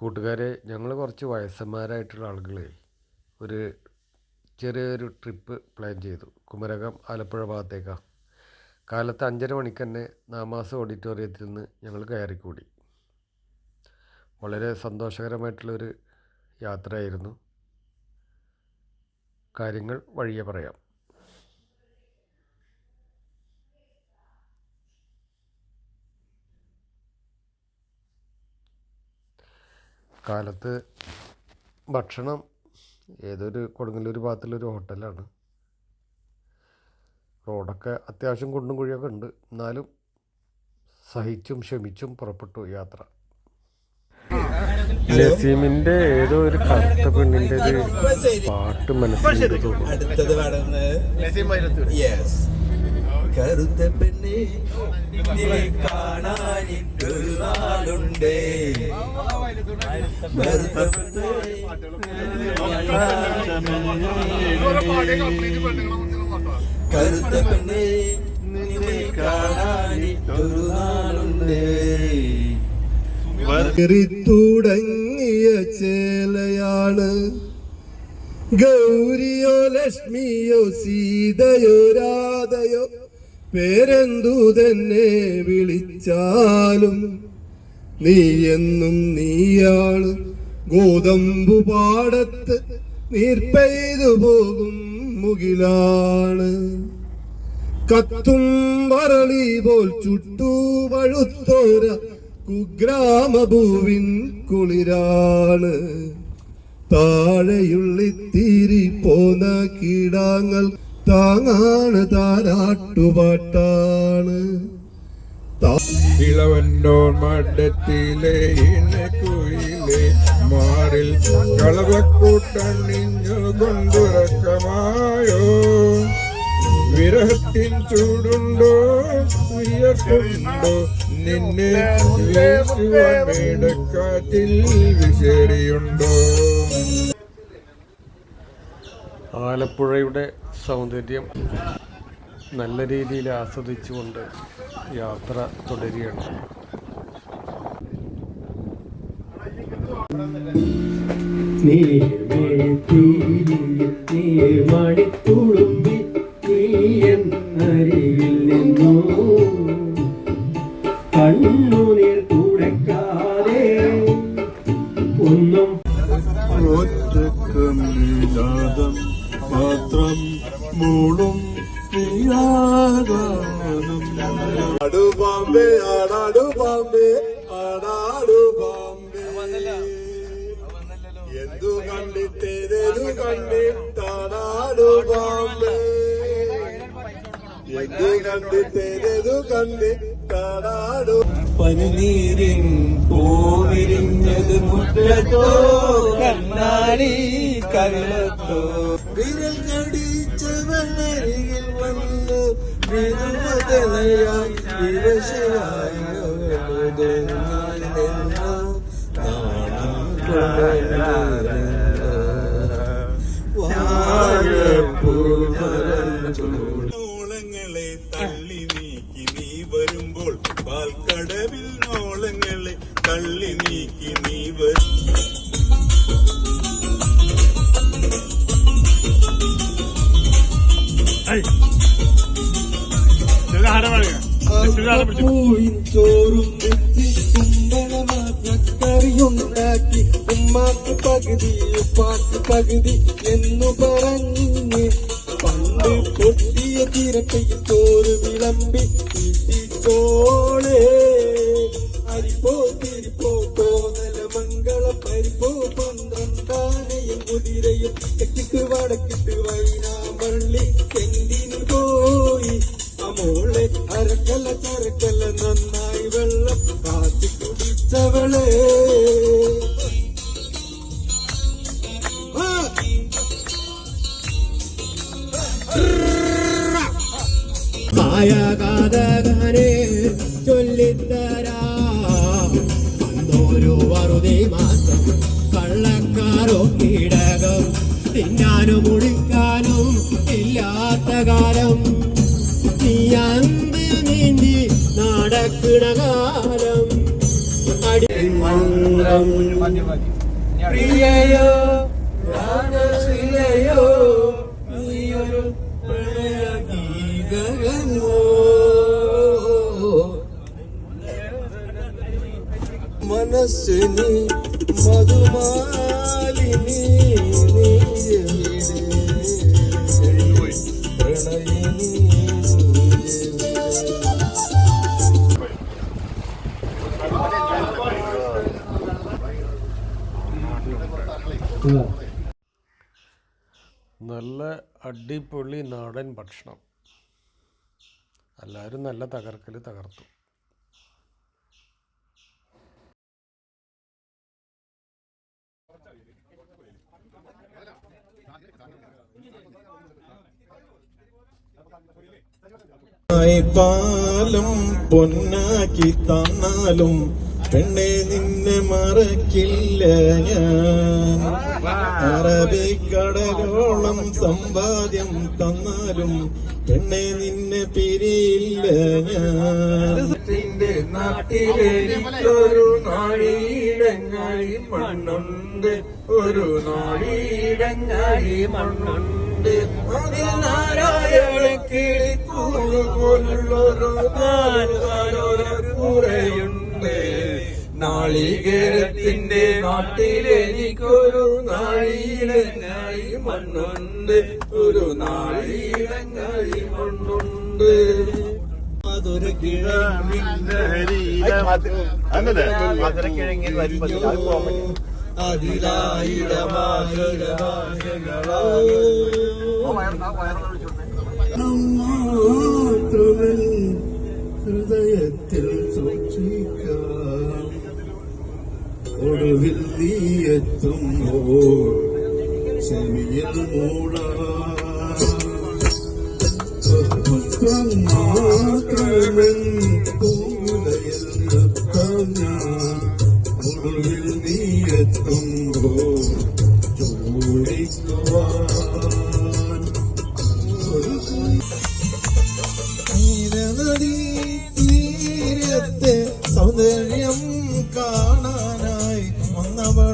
കൂട്ടുകാരെ ഞങ്ങൾ കുറച്ച് വയസ്സന്മാരായിട്ടുള്ള ആളുകളെ ഒരു ചെറിയൊരു ട്രിപ്പ് പ്ലാൻ ചെയ്തു. കുമരകം ആലപ്പുഴ ഭാഗത്തേക്കാണ് കാലത്ത് അഞ്ചര മണിക്ക് തന്നെ നാമാസ് ഓഡിറ്റോറിയത്തിൽ നിന്ന് ഞങ്ങൾ കയറിക്കൂടി. വളരെ സന്തോഷകരമായിട്ടുള്ളൊരു യാത്രയായിരുന്നു. കാര്യങ്ങൾ വഴിയെ പറയാം. കാലത്ത് ഭക്ഷണം ഏതൊരു കൊടുങ്ങല്ലൂർ ഭാഗത്തുള്ളൊരു ഹോട്ടലാണ്. റോഡൊക്കെ അത്യാവശ്യം കുണ്ടും കുഴിയൊക്കെ ഉണ്ട്. എന്നാലും സഹിച്ചും ക്ഷമിച്ചും പുറപ്പെട്ടു യാത്ര. നസീമിന്റെ ഏതോ ഒരു കറുത്ത പെണ്ണിന്റെ ഒരു പാട്ട് കറുത്ത പെണ്ണെ കാണാനിട്ടൊരു നാളുണ്ടേ. കറുത്ത പെണ്ണേ നിന്നെ തുടങ്ങിയ ചേലയാണ് ഗൗരിയോ ലക്ഷ്മിയോ സീതയോ രാധയോ പേരെന്തു തന്നെ വിളിച്ചാലും നീ എന്നും നീയാണ്. ഗോതമ്പു പാടത്ത് നീർപ്പെയ്തു പോകും മുകിലാണ്. കത്തും വരളി പോൽ ചുട്ടു പഴുത്തോര കുഗ്രാമഭൂവിൻ കുളിരാണ്. താഴെയുള്ളിത്തിരി പോന്ന കീടാങ്ങൾ താങ്ങാണ് താരാട്ടുപാട്ടാണ്. ഇളവന്നോർ മഠത്തിലെ ഇണക്കുയിലെ മാറിൽ കളവക്കൂട്ടണിഞ്ഞു കൊണ്ടുറക്കമായോ വിരഹത്തിൻ ചൂടുണ്ടോ ഉയർത്തുണ്ടോ നിന്നെ വീശുവാൻ മേടക്കാറ്റിൽ വിശേറിയുണ്ടോ ആലപ്പുഴയുടെ സൗന്ദര്യം നല്ല രീതിയിൽ ആസ്വദിച്ചുകൊണ്ട് യാത്ര തുടരുകയാണ്. നീ നീ ബാമ്പേ എന്തു കണ്ടിട്ടേതു കണ്ടിട്ടാടാടു പനിനീരിൻ പൂവിരിഞ്ഞത് മുറ്റത്തോ കണ്ണാടി കരളത്തോ വിരൽ കടിച്ചവനരികിൽ വന്നു വിരുമതലയായി വിവശയായി നാണം നോളങ്ങളെ തള്ളി നീക്കി നീ വരുമ്പോൾ പാൽക്കടവിൽ നോളങ്ങളെ തള്ളി നീക്കി നീ വരും പൂയിൻ ഉമ്മാക്ക് പകുതി എന്നു പറഞ്ഞ് പണ്ട് പൊട്ടിയ തിരക്കയിൽ ചോറ് വിളമ്പി ചോളേ തിന്നാനും ഒഴിക്കാനും ഇല്ലാത്ത കാലം. നീ അന്ത് നീന്തി നടക്കിട കാലം. അടിമന്ത്രം പ്രിയയോ യോ മനസ്സിനി നല്ല അടിപൊളി നാടൻ ഭക്ഷണം. എല്ലാവരും നല്ല തകർക്കൽ തകർത്തു. കാലം പൊന്നാക്കി തന്നാലും പെണ്ണെ നിന്നെ മറക്കില്ല ഞാൻ. അറബിക്കടലോളം സമ്പാദ്യം തന്നാലും പെണ്ണെ നിന്നെ പിരിയില്ല ഞാൻ. നാട്ടിലെനിക്കൊരു നാഴീടങ്ങാഴി മണ്ണുണ്ട്. ഒരു നാഴീടങ്ങാഴി മണ്ണുണ്ട്. ഉണ്ട്. നാരായണ കിളിക്കൂട് പോലുള്ളൊരു മണ്ണുണ്ട്. ഒരു നാളിയിടങ്ങായി മണ്ണുണ്ട്. മധുര കിഴങ്ങിൻ അതിലായിടമായിടമാകളോ മാത്രവൻ ഹൃദയത്തിൽ സൂക്ഷിക്കാം. ഒടുവിൽ നീ എത്തുമ്പോൾ ചെവിയിൽ മൂടാം.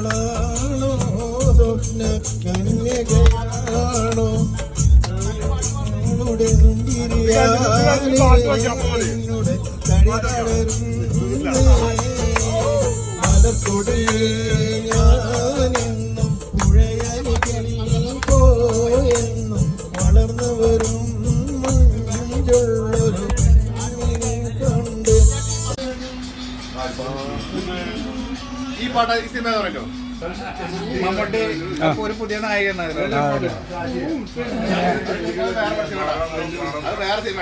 വന്നവളാണോ സ്വപ്ന കന്യകയാണോ അവളുടെ സുന്ദരിയാളെ എന്നോട് കഴിതളരുന്നേ. മലർക്കൊടിയിൽ ഞാനെന്നും പുഴയരികിൽ പോയെന്നും വളർന്നു വരും മഞ്ഞുള്ളൊരു കുഞ്ഞിനെ കണ്ട്. ഈ പാട്ട് ഈ സിനിമ പറഞ്ഞോ മമ്മൂട്ടി ഒരു പുതിയ നായകൻ. അത് വേറെ സിനിമ.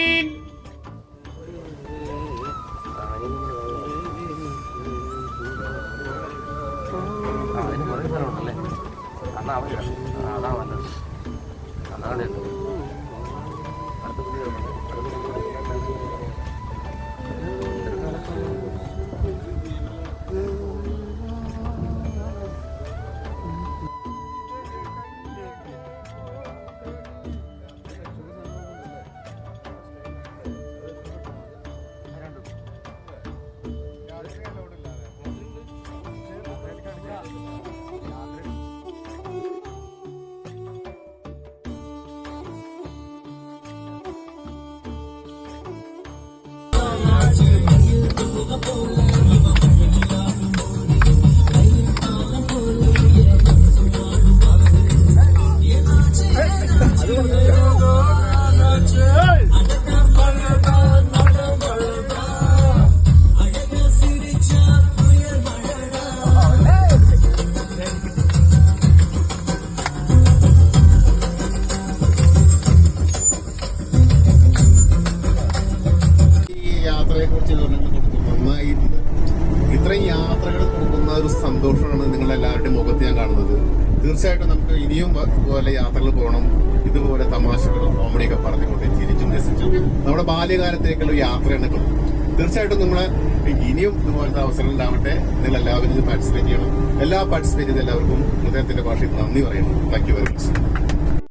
Ah, 去 ഈ ഒരു സന്തോഷമാണ് നിങ്ങളെല്ലാവരുടെയും മുഖത്ത് ഞാൻ കാണുന്നത്. തീർച്ചയായിട്ടും നമുക്ക് ഇനിയും ഇതുപോലെ യാത്രകൾ പോകണം. ഇതുപോലെ തമാശകളും കോമഡിയൊക്കെ പറഞ്ഞുകൊണ്ട് ചിരിച്ചും രസിച്ചും നമ്മുടെ ബാല്യകാലത്തേക്കുള്ള യാത്രയാണ് തീർച്ചയായിട്ടും നമ്മളെ ഇനിയും ഇതുപോലത്തെ അവസരങ്ങൾ ഉണ്ടാവട്ടെ. നിങ്ങൾ എല്ലാവരും ഇത് പാർട്ടിസിപ്പേറ്റ് ചെയ്യണം. എല്ലാ പാർട്ടിസിപ്പേറ്റ് ചെയ്ത എല്ലാവർക്കും ഹൃദയത്തിന്റെ ഭാഷയിൽ നന്ദി പറയുന്നു. Thank you very much